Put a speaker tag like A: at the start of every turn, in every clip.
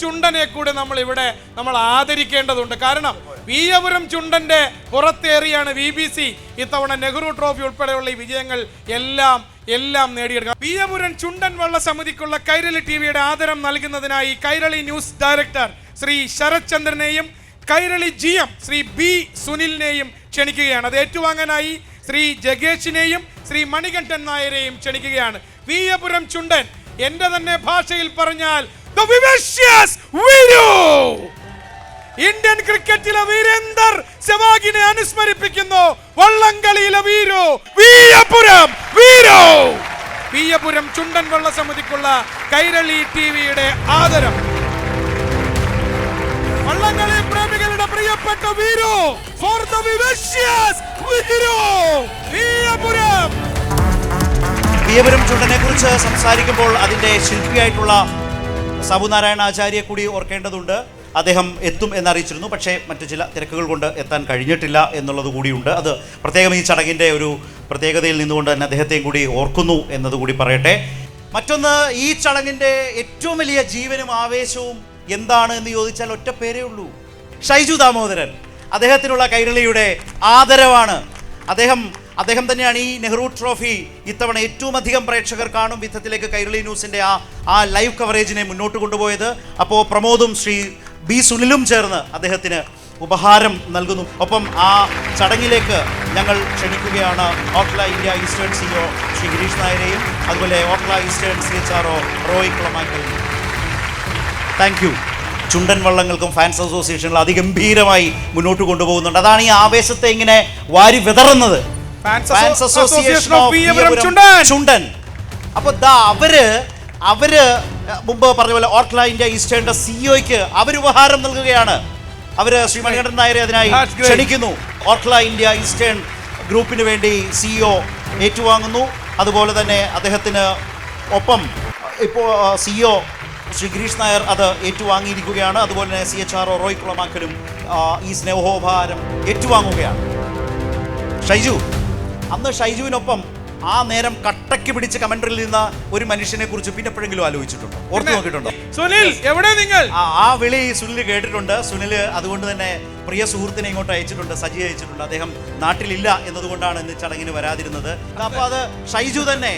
A: ചുണ്ടനെ കൂടെ നമ്മൾ ഇവിടെ നമ്മൾ ആദരിക്കേണ്ടതുണ്ട്. കാരണം വീയപുരം ചുണ്ടന്റെ പുറത്തേറിയാണ് വി ബി സി ഇത്തവണ നെഹ്റു ട്രോഫി ഉൾപ്പെടെയുള്ള ഈ വിജയങ്ങൾ എല്ലാം എല്ലാം നേടിയെടുക്കുക വീയപുരം ചുണ്ടൻ വള്ള സമിതിക്കുള്ള കൈരളി ടി വിയുടെ ആദരം നൽകുന്നതിനായി Kairali news director Shri Sarath ചന്ദ്രനെയും Kairali G M Shri B സുനിലിനെയും ക്ഷണിക്കുകയാണ്. അത് ഏറ്റുവാങ്ങാനായി ശ്രീ ജഗേഷിനെയും ശ്രീ മണികണ്ഠൻ നായരെയും ക്ഷണിക്കുകയാണ്. വീയപുരം ചുണ്ടൻ എന്റെ തന്നെ ഭാഷയിൽ പറഞ്ഞാൽ The vivacious Viru! ഇന്ത്യൻ ക്രിക്കറ്റിലെ വീരേന്ദർ സെവാഗിനെ അനുസ്മരിപ്പിക്കുന്നു. വള്ളംകളിയിലെ വീരു വീയപുരം വീരോ! വീയപുരം ചുണ്ടൻ വള്ള സമിതിക്കുള്ള കൈരളി ടിവിയുടെ ആദരം. വള്ളംകളി പ്രേമികളുടെ പ്രിയപ്പെട്ട Veeru for the vivacious Veeru Veeyapuram
B: Veeyapuram ചുണ്ടനെ കുറിച്ച് സംസാരിക്കുമ്പോൾ അതിന്റെ ശില്പിയായിട്ടുള്ള സാബുനാരായണ ആചാര്യയെ കൂടി ഓർക്കേണ്ടതുണ്ട്. അദ്ദേഹം എത്തും എന്നറിയിച്ചിരുന്നു. പക്ഷേ മറ്റു ചില തിരക്കുകൾ കൊണ്ട് എത്താൻ കഴിഞ്ഞിട്ടില്ല എന്നുള്ളത് കൂടിയുണ്ട്. അത് പ്രത്യേകം ഈ ചടങ്ങിന്റെ ഒരു പ്രത്യേകതയിൽ നിന്നുകൊണ്ട് തന്നെ അദ്ദേഹത്തെയും കൂടി ഓർക്കുന്നു എന്നതുകൂടി പറയട്ടെ. മറ്റൊന്ന് ഈ ചടങ്ങിന്റെ ഏറ്റവും വലിയ ജീവനും ആവേശവും എന്താണ് എന്ന് ചോദിച്ചാൽ ഒറ്റ പേരേ ഉള്ളൂ. ഷൈജു ദാമോദരൻ. അദ്ദേഹത്തിനുള്ള കൈരളിയുടെ ആദരവാണ്. അദ്ദേഹം അദ്ദേഹം തന്നെയാണ് ഈ നെഹ്റു ട്രോഫി ഇത്തവണ ഏറ്റവും അധികം പ്രേക്ഷകർ കാണും വിധത്തിലേക്ക് കൈരളി ന്യൂസിന്റെ ആ ആ ലൈവ് കവറേജിനെ മുന്നോട്ട് കൊണ്ടുപോയത്. അപ്പോൾ പ്രമോദും ശ്രീ ബി സുനിലും ചേർന്ന് അദ്ദേഹത്തിന് ഉപഹാരം നൽകുന്നു. ഒപ്പം ആ ചടങ്ങിലേക്ക് ഞങ്ങൾ ക്ഷണിക്കുകയാണ് Okhla India Eastern CO Shri Girish നായരെയും അതുപോലെ Okhla Eastern C H R O Roy കുളമാക്കലിനെയും thank you ചുണ്ടൻ വള്ളങ്ങൾക്കും ഫാൻസ് അസോസിയേഷനിൽ അതിഗംഭീരമായി മുന്നോട്ട് കൊണ്ടുപോകുന്നുണ്ട്. അതാണ് ഈ ആവേശത്തെ ഇങ്ങനെ വാരി വിതറുന്നത്.
A: ഫാൻസ്
B: അസോസിയേഷൻ ഓഫ്
A: ചുണ്ടൻ
B: അപ്പോൾ അപ്പൊ ദാ അവർ അവർ മുമ്പ് പറഞ്ഞ പോലെ ഓർക്ല ഇന്ത്യ ഈസ്റ്റേണിന്റെ സിഇഒക്ക് അവർ ഉപഹാരം നൽകുകയാണ്. അവർ ശ്രീ മണികണ്ഠൻ നായരെ അതിനായി ക്ഷണിക്കുന്നു. ഓർക്ല ഇന്ത്യ ഈസ്റ്റേൺ ഗ്രൂപ്പിന് വേണ്ടി സിഇഒ ഏറ്റുവാങ്ങുന്നു. അതുപോലെ തന്നെ അദ്ദേഹത്തിന് ഒപ്പം ഇപ്പോൾ സിഇഒ ശ്രീ ഗിരീഷ് നായർ അത് ഏറ്റുവാങ്ങിയിരിക്കുകയാണ്. അതുപോലെ തന്നെ C H R O Roy കുളമാക്കലും ഈ സ്നേഹോപഹാരം ഏറ്റുവാങ്ങുകയാണ്. ഷൈജു. അന്ന് ഷൈജുവിനൊപ്പം ആ നേരം കട്ടയ്ക്ക് പിടിച്ച് കമന്ററിൽ നിന്ന ഒരു മനുഷ്യനെ കുറിച്ച് പിന്നെ എപ്പോഴെങ്കിലും ആലോചിച്ചിട്ടുണ്ടോ? ഓർത്തു നോക്കിയിട്ടുണ്ടോ?
A: സുനിൽ എവിടെ നിങ്ങൾ?
B: ആ വിളി സുനിൽ കേട്ടിട്ടുണ്ട്. സുനിൽ അതുകൊണ്ട് തന്നെ പ്രിയ സുഹൃത്തിനെ ഇങ്ങോട്ട് അയച്ചിട്ടുണ്ട് സജി അയച്ചിട്ടുണ്ട്. അദ്ദേഹം നാട്ടിലില്ല എന്നതുകൊണ്ടാണ് ഇന്ന് ചടങ്ങിന് വരാതിരുന്നത്. അപ്പൊ അത് ഷൈജു തന്നെ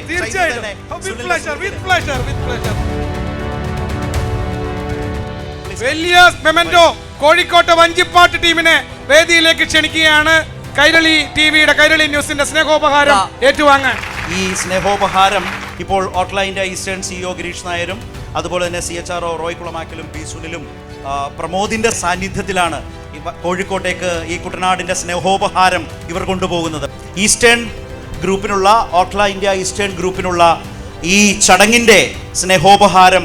A: വലിയ മെമന്റോ കോഴിക്കോട്ടെ വഞ്ചിപ്പാട്ട് ടീമിനെ വേദിയിലേക്ക് ക്ഷണിക്കുകയാണ്. കൈരളി ടിവിയുടെ കൈരളി ന്യൂസിന്റെ സ്നേഹോപഹാരം ഏറ്റുവാങ്ങാൻ.
B: ഈ സ്നേഹോപഹാരം ഇപ്പോൾ ഓട്ട്ലൈന്റെ ഈസ്റ്റേൺ സിഇഒ ഗിരീഷ് നായരും അതുപോലെ തന്നെ C H R O Roy കുളമാക്കലും P സുനിലും പ്രമോദിന്റെ സാന്നിധ്യത്തിലാണ് കോഴിക്കോട്ടേക്ക് ഈ കുട്ടനാടിന്റെ സ്നേഹോപഹാരം ഇവർ കൊണ്ടുപോകുന്നത്. ഈസ്റ്റേൺ ഗ്രൂപ്പിനുള്ള ഓട്ട്ല ഇന്ത്യ ഈസ്റ്റേൺ ഗ്രൂപ്പിനുള്ള ഈ ചടങ്ങിന്റെ സ്നേഹോപഹാരം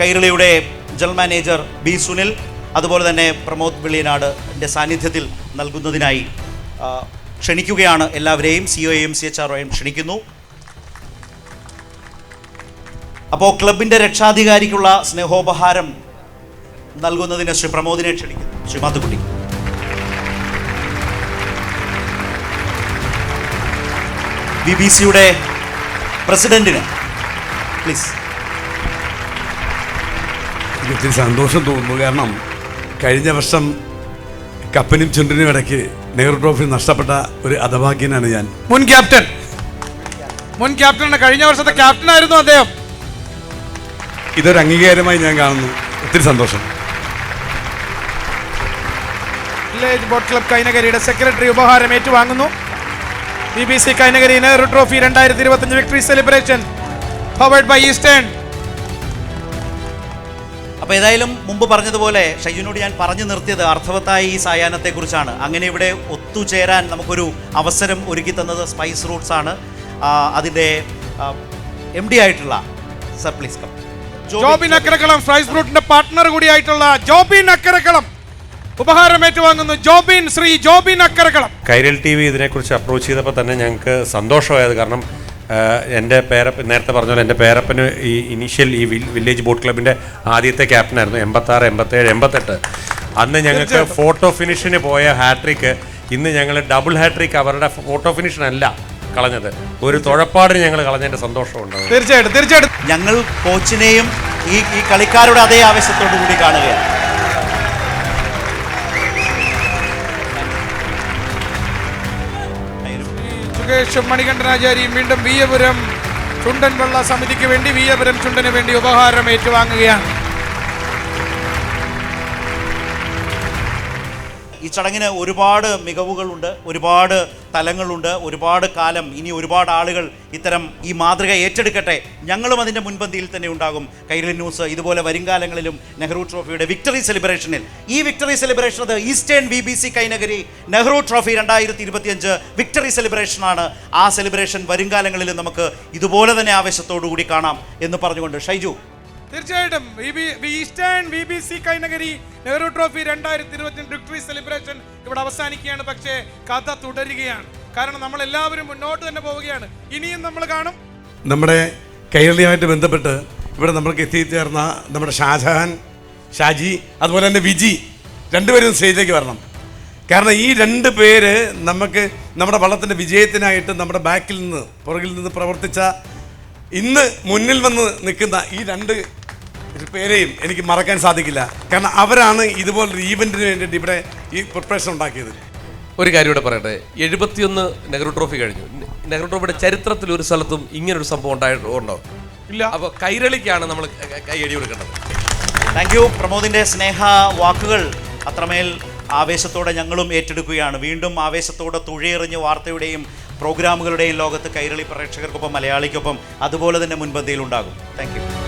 B: കൈരളിയുടെ ജനറൽ മാനേജർ ബി സുനിൽ അതുപോലെ തന്നെ പ്രമോദ് വെളിയനാട് സാന്നിധ്യത്തിൽ നൽകുന്നതിനായി ക്ഷണിക്കുകയാണ് എല്ലാവരെയും C O M C H R ഒയും ക്ഷണിക്കുന്നു. അപ്പോൾ ക്ലബിന്റെ രക്ഷാധികാരിക്കുള്ള സ്നേഹോപഹാരം നൽകുന്നതിന് ശ്രീ പ്രമോദിനെ ക്ഷണിക്കുന്നു. ശ്രീ മാത്തുക്കുട്ടി. ബി ബി സിയുടെ പ്രസിഡന്റിന് പ്ലീസ്
C: എനിക്ക് സന്തോഷം തോന്നുന്നു. കാരണം കഴിഞ്ഞ വർഷം കപ്പനും ചുണ്ടിനും ഇടയ്ക്ക് നെഹ്റു ട്രോഫി നഷ്ടപ്പെട്ട ഒരു അധഭാഗ്യനാണ് ഞാൻ.
A: മുൻ ക്യാപ്റ്റൻ. മുൻ ക്യാപ്റ്റനാണ്. കഴിഞ്ഞ വർഷത്തെ ക്യാപ്റ്റൻ ആയിരുന്നു അദ്ദേഹം.
C: ഇതൊരു അംഗീകാരമായി ഞാൻ കാണുന്നു. ഒത്തിരി സന്തോഷം.
A: വില്ലേജ് ബോട്ട് ക്ലബ് കൈനഗരിയുടെ സെക്രട്ടറി ഉപഹാരം ഏറ്റുവാങ്ങുന്നു. B B C Kainakary Nehru trophy രണ്ടായിരത്തി ഇരുപത്തഞ്ച് victory celebration powered by Eastern
B: അപ്പോൾ ഏതായാലും മുമ്പ് പറഞ്ഞതുപോലെ ഷയ്യുനോട് ഞാൻ പറഞ്ഞു നിർത്തിയത് അർത്ഥവത്തായ ഈ സായാഹ്നത്തെക്കുറിച്ചാണ്. അങ്ങനെ ഇവിടെ ഒത്തുചേരാൻ നമുക്കൊരു അവസരം ഒരുക്കി തന്നത് സ്പൈസ് റൂട്ട്സ് ആണ്. അതിന്റെ എം ഡി ആയിട്ടുള്ള sir please come
A: Jobin Akkarakkalam spice റൂട്ടിന്റെ partner കൂടിയായിട്ടുള്ള ജോബിൻ അക്കരക്കളം ഉപഹാരം ഏറ്റുവാങ്ങുന്നു ജോബിൻ ശ്രീ ജോബിൻ അക്കരക്കളം
D: കൈരൽ ടി വി ഇതിനെക്കുറിച്ച് അപ്രോച്ച് ചെയ്തപ്പോൾ തന്നെ ഞങ്ങൾക്ക് സന്തോഷമായത് കാരണം എന്റെ പേരപ്പൻ നേരത്തെ പറഞ്ഞ പോലെ എന്റെ പേരപ്പന് ഈ ഇനീഷ്യൽ ഈ വില്ലേജ് ബോട്ട് ക്ലബിന്റെ ആദ്യത്തെ ക്യാപ്റ്റനായിരുന്നു എൺപത്താറ് എൺപത്തേഴ് എൺപത്തെട്ട്. അന്ന് ഞങ്ങൾക്ക് ഫോട്ടോ ഫിനിഷിന് പോയ ഹാട്രിക്ക് ഇന്ന് ഞങ്ങൾ ഡബിൾ ഹാട്രിക് അവരുടെ ഫോട്ടോ ഫിനിഷിനല്ല കളഞ്ഞത്. ഒരു തുഴപ്പാടിന് ഞങ്ങൾ കളഞ്ഞതിന്റെ സന്തോഷമുണ്ട്.
A: തീർച്ചയായിട്ടും തീർച്ചയായിട്ടും.
B: ഞങ്ങൾ കോച്ചിനെയും ഈ ഈ കളിക്കാരുടെ അതേ ആവശ്യത്തോടു കൂടി കാണുകയാണ്.
A: സുകേഷും മണികണ്ഠനാചാരിയും വീണ്ടും വിയപുരം ചുണ്ടൻ വെള്ള സമിതിക്ക് വേണ്ടി വിയപുരം ചുണ്ടന് വേണ്ടി ഉപഹാരം ഏറ്റുവാങ്ങുകയാണ്.
B: ഈ ചടങ്ങിന് ഒരുപാട് മികവുകളുണ്ട് ഒരുപാട് തലങ്ങളുണ്ട് ഒരുപാട് കാലം ഇനി ഒരുപാട് ആളുകൾ ഇത്തരം ഈ മാതൃക ഏറ്റെടുക്കട്ടെ. ഞങ്ങളും അതിന്റെ മുൻപന്തിയിൽ തന്നെ ഉണ്ടാകും. കൈരളി ന്യൂസ് ഇതുപോലെ വരുംകാലങ്ങളിലും നെഹ്റു ട്രോഫിയുടെ വിക്ടറി സെലിബ്രേഷനിൽ ഈ വിക്ടറി സെലിബ്രേഷൻ അത് Eastern V B C Kainakary Nehru trophy രണ്ടായിരത്തി ഇരുപത്തിയഞ്ച് വിക്ടറി സെലിബ്രേഷനാണ് ആ സെലിബ്രേഷൻ വരും കാലങ്ങളിൽ നമുക്ക് ഇതുപോലെ തന്നെ ആവേശത്തോടു കൂടി കാണാം എന്ന് പറഞ്ഞുകൊണ്ട് ഷൈജു
A: തീർച്ചയായിട്ടും. Eastern V B C Kainakary Nehru trophy രണ്ടായിരത്തി ഇരുപത്തി വിക്ടറി സെലിബ്രേഷൻ ഇവിടെ അവസാനിക്കുകയാണ്. പക്ഷേ കഥ തുടരുകയാണ്. കാരണം നമ്മൾ എല്ലാവരും മുന്നോട്ട് തന്നെ പോവുകയാണ്. ഇനിയും നമ്മൾ കാണും.
C: നമ്മുടെ കൈരളിയുമായിട്ട് ബന്ധപ്പെട്ട് ഇവിടെ നമ്മൾക്ക് എത്തിച്ചേർന്ന നമ്മുടെ ഷാജഹാൻ ഷാജി അതുപോലെ തന്നെ വിജി രണ്ടുപേരും സ്റ്റേജിലേക്ക് വരണം. കാരണം ഈ രണ്ട് പേര് നമുക്ക് നമ്മുടെ വള്ളത്തിന്റെ വിജയത്തിനായിട്ട് നമ്മുടെ ബാക്കിൽ നിന്ന് പുറകിൽ നിന്ന് പ്രവർത്തിച്ച ഇന്ന് മുന്നിൽ വന്ന് നിൽക്കുന്ന ഈ രണ്ട് പേരെയും എനിക്ക് മറക്കാൻ സാധിക്കില്ല. കാരണം അവരാണ് ഇതുപോലൊരു ഈവന്റിന് വേണ്ടിയിട്ട് ഇവിടെ ഈ പ്രിപ്പറേഷൻ ഉണ്ടാക്കിയത്.
E: ഒരു കാര്യം കൂടെ പറയട്ടെ. എഴുപത്തിയൊന്ന് നെഹ്റു ട്രോഫി കഴിഞ്ഞു. നെഹ്റു ട്രോഫിയുടെ ചരിത്രത്തിൽ ഒരു സ്ഥലത്തും ഇങ്ങനൊരു സംഭവം ഉണ്ടായിട്ടുണ്ടോ
A: ഇല്ല.
E: അപ്പോൾ കൈരളിക്കാണ് നമ്മൾ കൈയടി കൊടുക്കേണ്ടത്.
B: താങ്ക് യു പ്രമോദിന്റെ സ്നേഹ വാക്കുകൾ അത്രമേൽ ആവേശത്തോടെ ഞങ്ങളും ഏറ്റെടുക്കുകയാണ്. വീണ്ടും ആവേശത്തോടെ തുഴയെറിഞ്ഞ് വാർത്തയുടെയും പ്രോഗ്രാമുകളുടെയും ലോകത്ത് കൈരളി പ്രേക്ഷകർക്കൊപ്പം മലയാളിക്കൊപ്പം അതുപോലെ തന്നെ മുൻപന്തിയിൽ ഉണ്ടാകും താങ്ക്